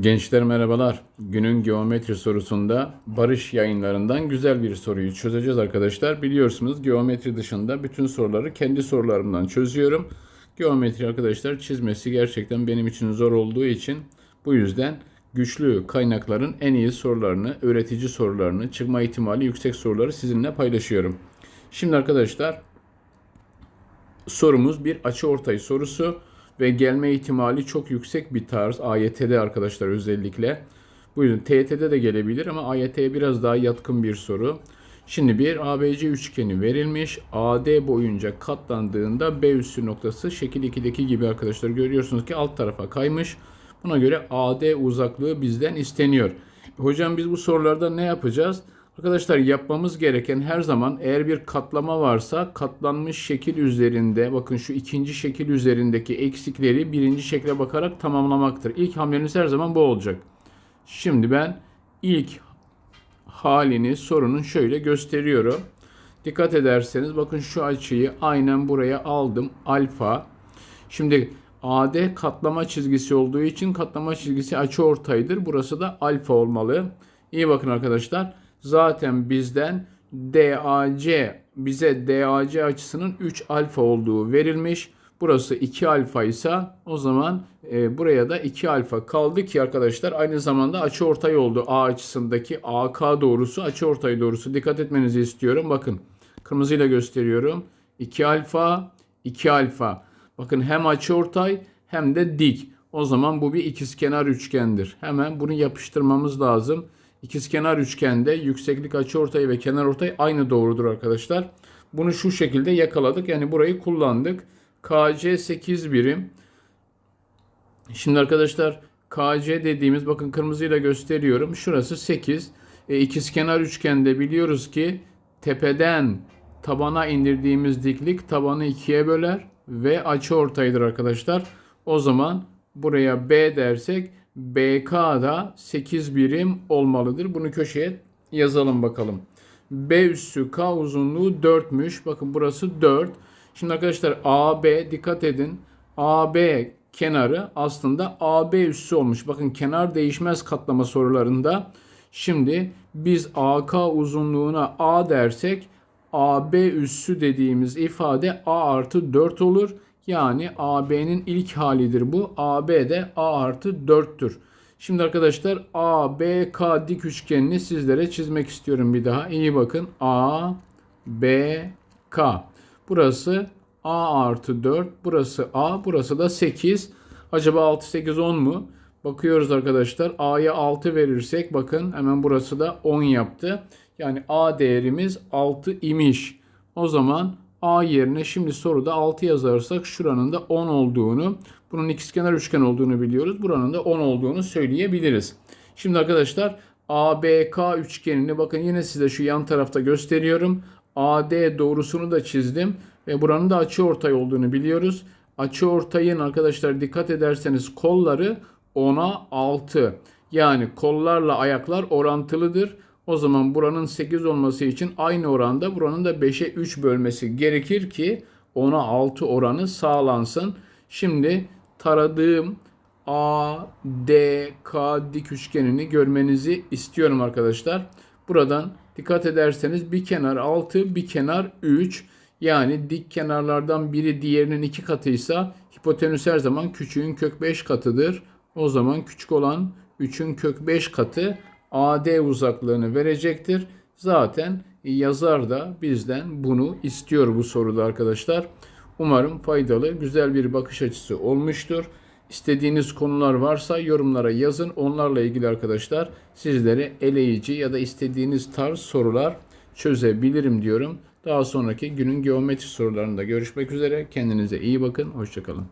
Gençler merhabalar. Günün geometri sorusunda Barış yayınlarından güzel bir soruyu çözeceğiz arkadaşlar. Biliyorsunuz geometri dışında bütün soruları kendi sorularımdan çözüyorum. Geometri arkadaşlar çizmesi gerçekten benim için zor olduğu için bu yüzden güçlü kaynakların en iyi sorularını, öğretici sorularını, çıkma ihtimali yüksek soruları sizinle paylaşıyorum. Şimdi arkadaşlar sorumuz bir açı ortay sorusu ve gelme ihtimali çok yüksek bir tarz. AYT'de arkadaşlar özellikle. Bu yüzden TYT'de de gelebilir ama AYT'ye biraz daha yatkın bir soru. Şimdi bir ABC üçgeni verilmiş. AD boyunca katlandığında B üssü noktası şekil 2'deki gibi arkadaşlar görüyorsunuz ki alt tarafa kaymış. Buna göre AD uzaklığı bizden isteniyor. Hocam biz bu sorularda ne yapacağız? Arkadaşlar yapmamız gereken her zaman eğer bir katlama varsa katlanmış şekil üzerinde bakın şu ikinci şekil üzerindeki eksikleri birinci şekle bakarak tamamlamaktır. İlk hamleniz her zaman bu olacak. Şimdi ben ilk halini sorunun şöyle gösteriyorum. Dikkat ederseniz bakın şu açıyı aynen buraya aldım. Alfa. Şimdi AD katlama çizgisi olduğu için katlama çizgisi açı ortaydır. Burası da alfa olmalı. İyi bakın arkadaşlar zaten bizden DAC bize DAC açısının 3 alfa olduğu verilmiş. Burası 2 alfa ise o zaman e, buraya da 2 alfa kaldı ki arkadaşlar aynı zamanda açı ortay oldu. A açısındaki AK doğrusu açı ortay doğrusu. Dikkat etmenizi istiyorum. Bakın kırmızıyla gösteriyorum. 2 alfa 2 alfa. Bakın hem açı ortay hem de dik. O zaman bu bir ikizkenar üçgendir. Hemen bunu yapıştırmamız lazım. İkizkenar üçgende yükseklik açıortay ve kenarortay aynı doğrudur arkadaşlar. Bunu şu şekilde yakaladık. Yani burayı kullandık. KC 8 birim. Şimdi arkadaşlar KC dediğimiz bakın kırmızıyla gösteriyorum. Şurası 8. E, ikizkenar üçgende biliyoruz ki tepeden tabana indirdiğimiz diklik tabanı ikiye böler ve açı ortaydır arkadaşlar. O zaman buraya B dersek BK da 8 birim olmalıdır. Bunu köşeye yazalım bakalım. B üssü K uzunluğu 4'müş. Bakın burası 4. Şimdi arkadaşlar AB dikkat edin. AB kenarı aslında AB üssü olmuş. Bakın kenar değişmez katlama sorularında. Şimdi biz AK uzunluğuna A dersek AB üssü dediğimiz ifade A artı 4 olur. Yani AB'nin ilk halidir bu. AB de A artı 4'tür. Şimdi arkadaşlar ABK dik üçgenini sizlere çizmek istiyorum bir daha. İyi bakın. A, B, K. Burası A artı 4. Burası A. Burası da 8. Acaba 6, 8, 10 mu? Bakıyoruz arkadaşlar. A'ya 6 verirsek bakın hemen burası da 10 yaptı. Yani A değerimiz 6 imiş. O zaman A yerine şimdi soruda 6 yazarsak şuranın da 10 olduğunu, bunun ikizkenar üçgen olduğunu biliyoruz. Buranın da 10 olduğunu söyleyebiliriz. Şimdi arkadaşlar ABK üçgenini bakın yine size şu yan tarafta gösteriyorum. AD doğrusunu da çizdim ve buranın da açı ortay olduğunu biliyoruz. Açı ortayın arkadaşlar dikkat ederseniz kolları 10'a 6. Yani kollarla ayaklar orantılıdır. O zaman buranın 8 olması için aynı oranda buranın da 5'e 3 bölmesi gerekir ki ona 6 oranı sağlansın. Şimdi taradığım A, D, K dik üçgenini görmenizi istiyorum arkadaşlar. Buradan dikkat ederseniz bir kenar 6, bir kenar 3. Yani dik kenarlardan biri diğerinin iki katıysa hipotenüs her zaman küçüğün kök 5 katıdır. O zaman küçük olan 3'ün kök 5 katı AD uzaklığını verecektir. Zaten yazar da bizden bunu istiyor bu soruda arkadaşlar. Umarım faydalı, güzel bir bakış açısı olmuştur. İstediğiniz konular varsa yorumlara yazın. Onlarla ilgili arkadaşlar sizlere eleyici ya da istediğiniz tarz sorular çözebilirim diyorum. Daha sonraki günün geometri sorularında görüşmek üzere. Kendinize iyi bakın. Hoşçakalın.